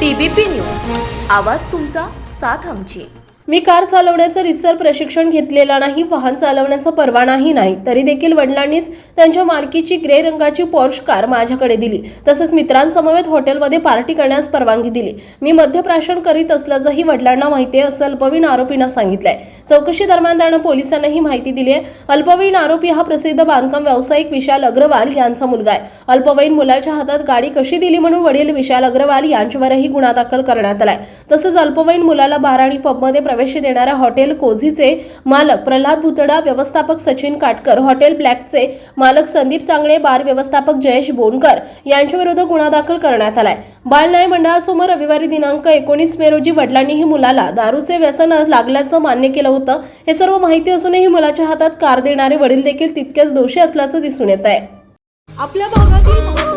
TBP news. आवाज तुमचा साथ आमची. मी कार चालवण्याचं रिसर प्रशिक्षण घेतलेला नाही वाहन चालवण्याचा परवानाही नाही. तरी देखील वडिलांनीच त्यांच्या मालकीची ग्रे रंगाची पॉर्श कार माझ्याकडे दिली. तसंच मित्रांसमवेत हॉटेलमध्ये पार्टी करण्यास परवानगी दिली. मी मद्यप्राशन करीत असल्याचंही वडिलांना माहिती आहे असं अल्पवीन आरोपीनं सांगितलंय. चौकशी दरम्यान त्यानं पोलिसांना ही माहिती दिली आहे. अल्पवयीन आरोपी हा प्रसिद्ध बांधकाम व्यावसायिक विशाल अग्रवाल यांचा मुलगा आहे. अल्पवयीन मुलाच्या हातात गाडी कशी दिली म्हणून वडील विशाल अग्रवाल यांच्यावरही गुन्हा दाखल करण्यात आलाय. तसंच अल्पवयीन मुलाला बार आणि पबमध्ये प्रवेश देणाऱ्या हॉटेल कोझीचे मालक प्रल्हाद भुतडा व्यवस्थापक सचिन काटकर हॉटेल ब्लॅकचे मालक संदीप सांगळे बार व्यवस्थापक जयेश बोनकर यांच्याविरुद्ध गुन्हा दाखल करण्यात आलाय. बाल न्याय मंडळासमोर रविवारी दिनांक एकोणीस मे रोजी वडिलांनीही मुलाला दारूचे व्यसन लागल्याचं मान्य केलं होतं. हे सर्व माहिती असूनही मुलाच्या हातात कार देणारे वडील देखील तितकेच दोषी असल्याचं दिसून येत आहे आपल्या भागातील